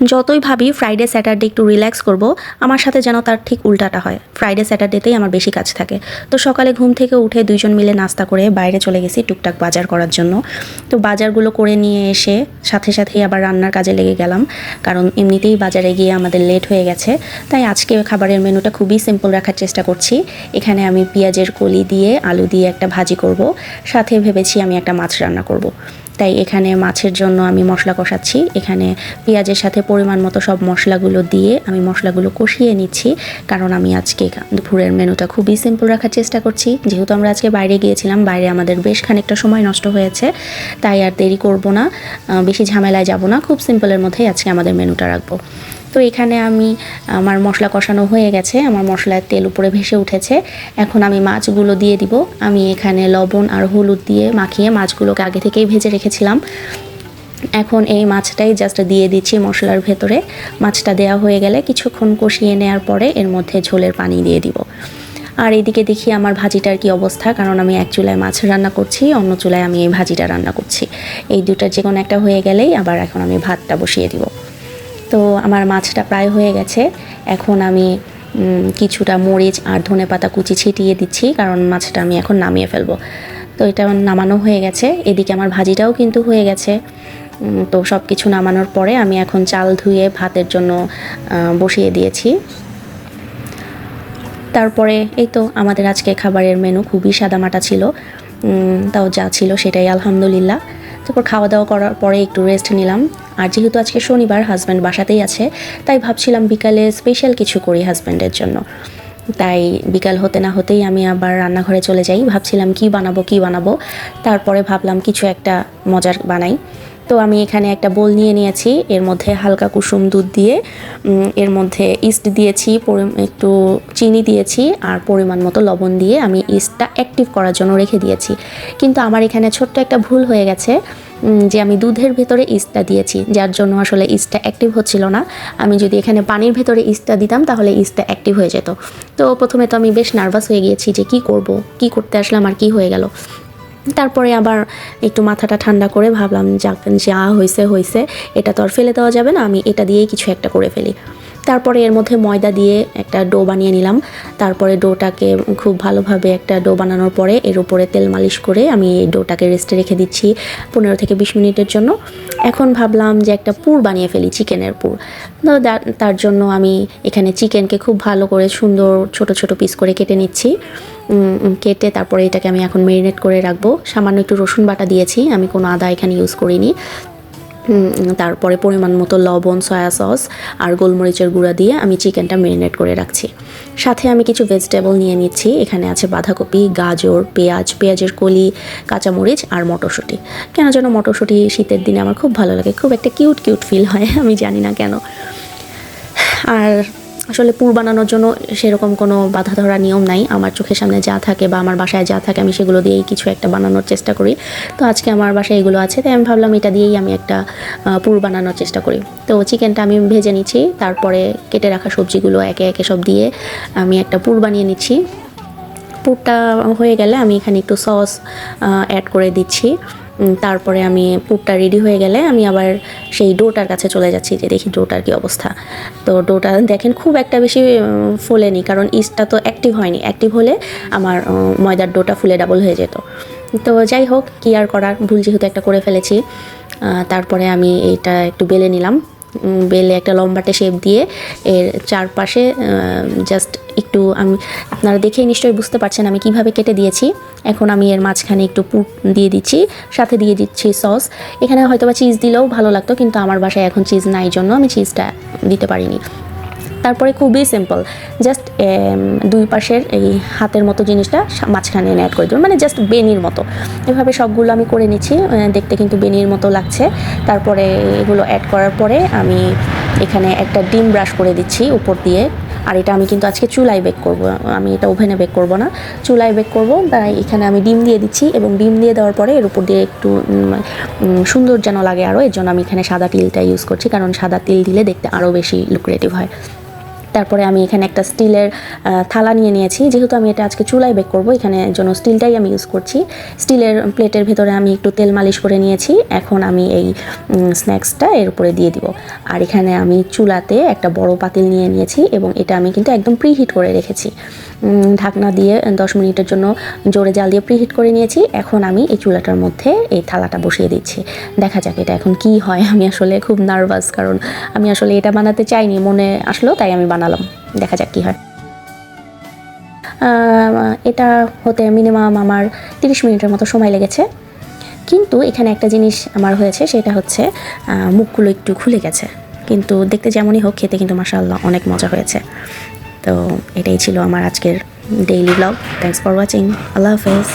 যতই ভাবি Friday Saturday একটু রিল্যাক্স করব, আমার সাথে যেন তার ঠিক উল্টাটা হয়। ফ্রাইডে স্যাটারডেতেই আমার বেশি কাজ থাকে। তো সকালে ঘুম থেকে উঠে দুইজন মিলে নাস্তা করে বাইরে চলে গেছি টুকটাক বাজার করার জন্য। তো বাজারগুলো করে নিয়ে এসে সাথে সাথেই আবার রান্নার কাজে লেগে গেলাম। কারণ এমনিতেই বাজারে গিয়ে আমাদের লেট হয়ে গেছে। তাই আজকে খাবারের মেনুটা খুবই সিম্পল রাখার চেষ্টা করছি। এখানে আমি পেঁয়াজের কলি দিয়ে আলু দিয়ে একটা ভাজি করব। সাথে ভেবেছি আমি একটা মাছ রান্না করব। তাই এখানে মাছের জন্য আমি মশলা কষাচ্ছি। এখানে পেঁয়াজের সাথে পরিমাণ মতো সব মশলাগুলো দিয়ে আমি মশলাগুলো কষিয়ে নিচ্ছি। কারণ আমি আজকে দুপুরের মেনুটা খুবই সিম্পল রাখার চেষ্টা করছি। যেহেতু আমরা আজকে বাইরে গিয়েছিলাম, বাইরে আমাদের বেশ খানিকটা সময় নষ্ট হয়েছে। তাই আর দেরি করব না। বেশি ঝামেলায় যাব না। খুব সিম্পলের মধ্যেই আজকে আমাদের মেনুটা রাখব। তো এখানে আমি আমার মশলা কষানো হয়ে গেছে, আমার মশলার তেল উপরে ভেসে উঠেছে। এখন আমি মাছগুলো দিয়ে দিব। আমি এখানে লবণ আর হলুদ দিয়ে মাখিয়ে মাছগুলোকে আগে থেকেই ভেজে রেখেছিলাম। এখন এই মাছটাই জাস্ট দিয়ে দিচ্ছি মশলার ভেতরে। মাছটা দেওয়া হয়ে গেলে কিছুক্ষণ কষিয়ে নেওয়ার পরে এর মধ্যে ঝোলের পানি দিয়ে দিব। আর এদিকে দেখি আমার ভাজিটার কি অবস্থা, কারণ আমি এক চুলায় মাছ রান্না করছি, অন্য চুলায় আমি এই ভাজিটা রান্না করছি। এই দুটার যে কোনো একটা হয়ে গেলেই আবার এখন আমি ভাতটা বসিয়ে দিব। তো আমার মাছটা প্রায় হয়ে গেছে। এখন আমি কিছুটা মরিচ আর ধনে পাতা কুচি ছিটিয়ে দিচ্ছি, কারণ মাছটা আমি এখন নামিয়ে ফেলব। তো এটা নামানো হয়ে গেছে। এদিকে আমার ভাজিটাও কিন্তু হয়ে গেছে। তো সব কিছু নামানোর পরে আমি এখন চাল ধুয়ে ভাতের জন্য বসিয়ে দিয়েছি। তারপরে এই তো আমাদের আজকে খাবারের মেনু খুবই সাদামাটা ছিল। তাও যা ছিল সেটাই আলহামদুলিল্লাহ। তারপর খাওয়া দাওয়া করার পরে একটু রেস্ট নিলাম। আর যেহেতু আজকে শনিবার হাজব্যান্ড বাসাতেই আছে, তাই ভাবছিলাম বিকালে স্পেশাল কিছু করি হাজব্যান্ডের জন্য। তাই বিকাল হতে না হতেই আমি আবার রান্নাঘরে চলে যাই। ভাবছিলাম কি বানাবো কি বানাবো? তারপরে ভাবলাম কিছু একটা মজার বানাই। তো আমি এখানে একটা বোল নিয়ে নিয়েছি। এর মধ্যে হালকা কুসুম দুধ দিয়ে এর মধ্যে ইস্ট দিয়েছি একটু চিনি দিয়েছি, আর পরিমাণ মতো লবণ দিয়ে আমি ইস্টটা অ্যাক্টিভ করার জন্য রেখে দিয়েছি। কিন্তু আমার এখানে ছোট্ট একটা ভুল হয়ে গেছে। যে আমি দুধের ভেতরে ইস্টটা দিয়েছি, যার জন্য আসলে ইস্টটা অ্যাক্টিভ হচ্ছিল না। আমি যদি এখানে পানির ভেতরে ইস্টটা দিতাম, তাহলে ইস্টটা অ্যাক্টিভ হয়ে যেত। তো প্রথমে তো আমি বেশ নার্ভাস হয়ে গিয়েছি যে কি করব, কি করতে আসলাম আর কি হয়ে গেল। তারপরে আবার একটু মাথাটা ঠান্ডা করে ভাবলাম, যাক, যা হয়েছে হয়েছে এটা তো আর ফেলে দেওয়া যাবে না, আমি এটা দিয়েই কিছু একটা করে ফেলি। তারপরে এর মধ্যে ময়দা দিয়ে একটা ডো বানিয়ে নিলাম। তারপরে ডোটাকে খুব ভালোভাবে একটা ডো বানানোর পরে এর উপরে তেল মালিশ করে আমি এই ডোটাকে রেস্টে রেখে দিচ্ছি পনেরো থেকে বিশ মিনিটের জন্য। এখন ভাবলাম যে একটা পুর বানিয়ে ফেলি, চিকেনের পুর। তো তার জন্য আমি এখানে চিকেনকে খুব ভালো করে সুন্দর ছোট ছোট পিস করে কেটে নিচ্ছি। কেটে তারপরে এটাকে আমি এখন মেরিনেট করে রাখব। সামান্য একটু রসুন বাটা দিয়েছি, আমি কোনো আদা এখানে ইউজ করিনি। তারপরে পরিমাণ মতো লবণ সয়া সস আর গোলমরিচের গুঁড়া দিয়ে আমি চিকেনটা মেরিনেট করে রাখছি। সাথে আমি কিছু ভেজিটেবল নিয়ে নিচ্ছি, এখানে আছে বাঁধাকপি, গাজর, পেঁয়াজ, পেঁয়াজের কলি, কাঁচামরিচ আর মটরশুঁটি। কেন যেন মটরশুঁটি শীতের দিনে আমার খুব ভালো লাগে, খুব একটা কিউট কিউট ফিল হয়, আমি জানি না কেন। আর আসলে পুর বানানোর জন্য সেরকম কোনো বাধা ধরা নিয়ম নাই। আমার চোখের সামনে যা থাকে বা আমার বাসায় যা থাকে আমি সেগুলো দিয়েই কিছু একটা বানানোর চেষ্টা করি। তো আজকে আমার বাসায় এগুলো আছে, তাই আমি ভাবলাম এটা দিয়েই আমি একটা পুর বানানোর চেষ্টা করি। তো চিকেনটা আমি ভেজে নিচ্ছি, তারপরে কেটে রাখা সবজিগুলো একে একে সব দিয়ে আমি একটা পুর বানিয়ে নিচ্ছি। পুরটা হয়ে গেলে আমি এখানে একটু সস অ্যাড করে দিচ্ছি। তারপরে আমি পুরটা রেডি হয়ে গেলে আমি আবার সেই ডোটার কাছে চলে যাচ্ছি যে দেখি ডোটার কি অবস্থা। তো ডোটা দেখেন খুব একটা বেশি ফোলেনি কারণ ইস্টটা তো অ্যাক্টিভ হয়নি। অ্যাক্টিভ হলে আমার ময়দার ডোটা ফুলে ডাবল হয়ে যেত। তো যাই হোক, কি আর করার? ভুল যেহেতু একটা করে ফেলেছি। তারপরে আমি এটা একটু বেলে নিলাম। বেলে একটা লম্বাটে শেপ দিয়ে এর চারপাশে জাস্ট একটু আমি, আপনারা দেখেই নিশ্চয়ই বুঝতে পারছেন আমি কীভাবে কেটে দিয়েছি। এখন আমি এর মাঝখানে একটু পুট দিয়ে দিচ্ছি, সাথে দিয়ে দিচ্ছি সস। এখানে হয়তো বা চিজ দিলেও ভালো লাগতো, কিন্তু আমার বাসায় এখন চিজ নাই জন্য আমি চিজটা দিতে পারিনি। তারপরে খুবই সিম্পল জাস্ট দুই পাশের এই হাতের মতো জিনিসটা মাঝখানে এনে অ্যাড করে দেবেন মানে জাস্ট বেনির মতো। এভাবে সবগুলো আমি করে নিচ্ছি দেখতে কিন্তু বেনির মতো লাগছে। তারপরে এগুলো অ্যাড করার পরে আমি এখানে একটা ডিম ব্রাশ করে দিচ্ছি উপর দিয়ে। আর এটা আমি কিন্তু আজকে চুলায় বেক করব। আমি এটা ওভেনে বেক করব না। চুলায় বেক করব। তাই এখানে আমি ডিম দিয়ে দিচ্ছি এবং ডিম দিয়ে দেওয়ার পরে এর উপর দিয়ে একটু সুন্দর যেন লাগে আরও এর জন্য আমি এখানে সাদা তিলটা ইউজ করছি। কারণ সাদা তিল দিলে দেখতে আরও বেশি লুক্রেটিভ হয়। তারপরে আমি এখানে একটা স্টিলের থালা নিয়ে নিয়েছি। যেহেতু আমি এটা আজকে চুলায় বেক করব, এখানে জন্য স্টিলটাই আমি ইউজ করছি। স্টিলের প্লেটের ভেতরে আমি একটু তেল মালিশ করে নিয়েছি। এখন আমি এই স্ন্যাক্সটা এর উপরে দিয়ে দিব। আর এখানে আমি চুলাতে একটা বড় পাতিল নিয়ে নিয়েছি এবং এটা আমি কিন্তু একদম প্রিহিট করে রেখেছি। ঢাকনা দিয়ে দশ মিনিটের জন্য জোরে জাল দিয়ে প্রিহিট করে নিয়েছি। এখন আমি এই চুলাটার মধ্যে এই থালাটা বসিয়ে দিচ্ছি। দেখা যাক এটা এখন কি হয়। আমি আসলে খুব নার্ভাস কারণ আমি আসলে এটা বানাতে চাইনি, মনে আসলো, তাই আমি বানালাম, দেখা যাক কি হয়। এটা হতে মিনিমাম আমার তিরিশ মিনিটের মতো সময় লেগেছে। কিন্তু এখানে একটা জিনিস আমার হয়েছে, সেটা হচ্ছে মুখগুলো একটু খুলে গেছে। কিন্তু দেখতে যেমনই হোক, খেতে কিন্তু মাসাল্লাহ অনেক মজা হয়েছে। তো এটাই ছিল আমার আজকের daily blog thanks for watching আল্লাহ হাফেজ।